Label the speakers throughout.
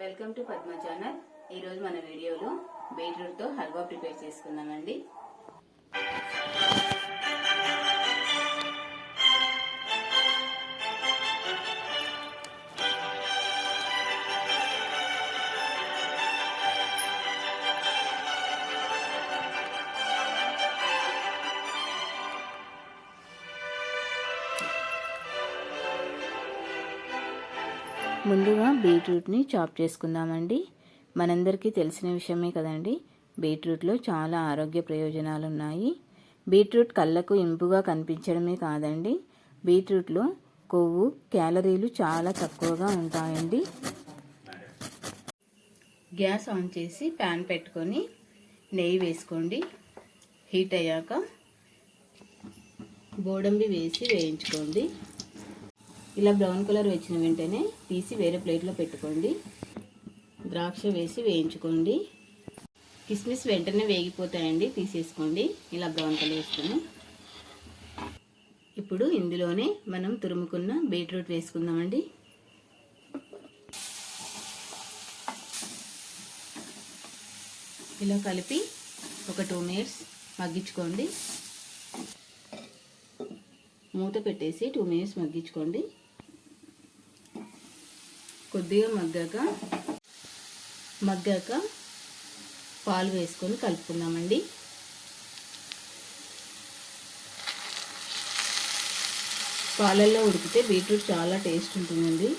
Speaker 1: Welcome to Padma channel. ఈరోజు మన వీడియోలో బీట్రూట్తో హల్వా ప్రిపేర్ చేసుకుందామండి. ముందుగా బీట్రూట్ని చాప్ చేసుకుందామండి. మనందరికీ తెలిసిన విషయమే కదండి. బీట్రూట్లో చాలా ఆరోగ్య ప్రయోజనాలు ఉన్నాయి బీట్రూట్ కళ్ళకు ఇంపుగా కనిపించడమే కాదండి. బీట్రూట్లో కొవ్వు క్యాలరీలు చాలా తక్కువగా ఉంటాయండి. గ్యాస్ ఆన్ చేసి ప్యాన్ పెట్టుకొని నెయ్యి వేసుకోండి. హీట్ అయ్యాక బోడంబి వేసి వేయించుకోండి. ఇలా బ్రౌన్ కలర్ వచ్చిన వెంటనే తీసి వేరే ప్లేట్లో పెట్టుకోండి. ద్రాక్ష వేసి వేయించుకోండి. కిస్మిస్ వెంటనే వేగిపోతాయండి తీసేసుకోండి. ఇలా బ్రౌన్ కలర్ వేసుకుని ఇప్పుడు ఇందులోనే మనం తురుముకున్న బీట్రూట్ వేసుకుందామండి. ఇలా కలిపి ఒక టూ మినిట్స్ మగ్గించుకోండి. మూత పెట్టేసి టూ మినిట్స్ మగ్గించుకోండి. కొద్దిగా మగ్గాక మగ్గాక పాలు వేసుకొని కలుపుకుందామండి. పాలల్లో ఉడికితే బీట్రూట్ చాలా టేస్ట్ ఉంటుందండి.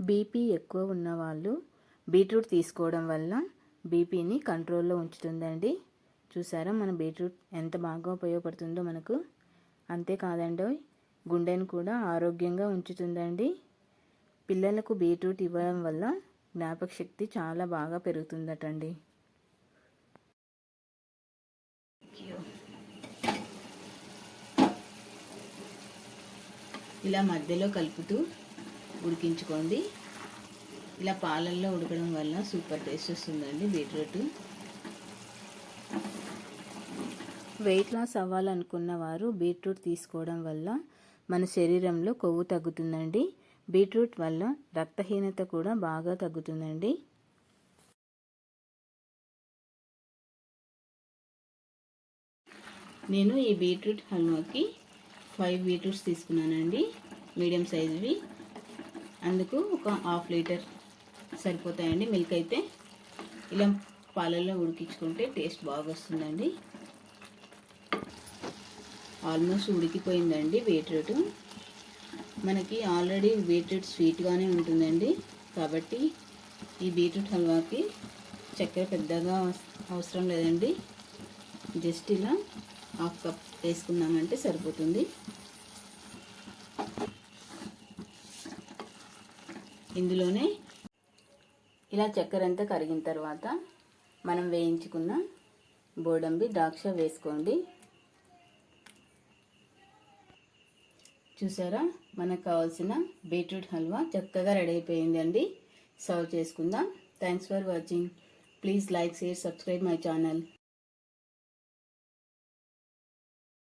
Speaker 1: బీపీ ఎక్కువ ఉన్న వాళ్ళు బీట్రూట్ తీసుకోవడం వల్ల బీపీని కంట్రోల్లో ఉంచుతుందండి. చూసారా మన బీట్రూట్ ఎంత బాగా ఉపయోగపడుతుందో మనకు. అంతేకాదండి గుండెను కూడా ఆరోగ్యంగా ఉంచుతుందండి. పిల్లలకు బీట్రూట్ ఇవ్వడం వల్ల జ్ఞాపక శక్తి చాలా బాగా పెరుగుతుందటండి. ఇలా మధ్యలో కలుపుతూ ఉడికించుకోండి. ఇలా పాలల్లో ఉడకడం వల్ల సూపర్ టేస్ట్ వస్తుందండి బీట్రూట్. వెయిట్ లాస్ అవ్వాలనుకున్న వారు బీట్రూట్ తీసుకోవడం వల్ల మన శరీరంలో కొవ్వు తగ్గుతుందండి. బీట్రూట్ వల్ల రక్తహీనత కూడా బాగా తగ్గుతుందండి. నేను ఈ బీట్రూట్ హల్వాకి ఫైవ్ బీట్రూట్స్ తీసుకున్నానండి. మీడియం సైజువి. అందుకు ఒక హాఫ్ లీటర్ సరిపోతాయండి. మిల్క్ అయితే ఇలా పాలల్లో ఉడికించుకుంటే టేస్ట్ బాగా వస్తుందండి ఆల్మోస్ట్ ఉడికిపోయిందండి బీట్రూట్ మనకి ఆల్రెడీ బీట్రూట్ స్వీట్గానే ఉంటుందండి. కాబట్టి ఈ బీట్రూట్ హల్వాకి చక్కెర పెద్దగా అవసరం లేదండి. జస్ట్ ఇలా హాఫ్ కప్ వేసుకున్నామంటే సరిపోతుంది. ఇందులోనే ఇలా చక్కెర అంతా కరిగిన తర్వాత మనం వేయించుకున్న బోడంబి ద్రాక్ష వేసుకోండి. చూసారా? మనకు కావాల్సిన బీట్రూట్ హల్వా చక్కగా రెడీ అయిపోయిందండి. సర్వ్ చేసుకుందాం. Thanks for watching please like share subscribe my channel